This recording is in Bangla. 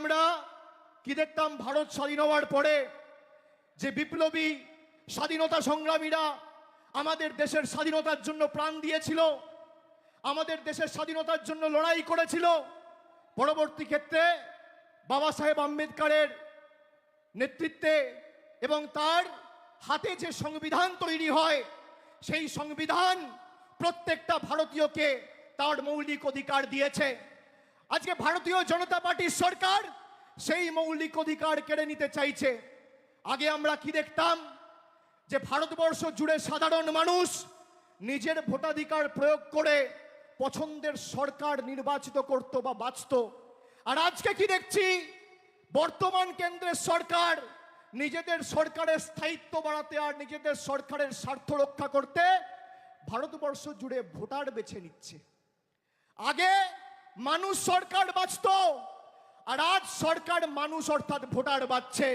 আমরা কি দেখতাম? ভারত স্বাধীন হওয়ার পরে যে বিপ্লবী স্বাধীনতা সংগ্রামীরা আমাদের দেশের স্বাধীনতার জন্য প্রাণ দিয়েছিল, আমাদের দেশের স্বাধীনতার জন্য লড়াই করেছিল, পরবর্তী ক্ষেত্রে বাবা সাহেব আম্বেদকরের নেতৃত্বে এবং তার হাতে যে সংবিধান তৈরি হয়, সেই সংবিধান প্রত্যেকটা ভারতীয়কে তার মৌলিক অধিকার দিয়েছে। আজকে ভারতীয় জনতা পার্টির সরকার সেই মৌলিক অধিকার কেড়ে নিতে চাইছে। আগে আমরা কি দেখতাম? যে ভারতবর্ষ জুড়ে সাধারণ মানুষ নিজের ভোটাধিকার প্রয়োগ করে পছন্দের সরকার নির্বাচিত করত বা বাঁচত। আর আজকে কি দেখছি? বর্তমান কেন্দ্রের সরকার নিজেদের সরকারের স্থায়িত্ব বাড়াতে আর নিজেদের সরকারের স্বার্থ রক্ষা করতে ভারতবর্ষ জুড়ে ভোটার বেছে নিচ্ছে। আগে মানুষ সরকার বাঁচত আর আজ সরকার মানুষ অর্থাৎ ভোটার বাঁচছে।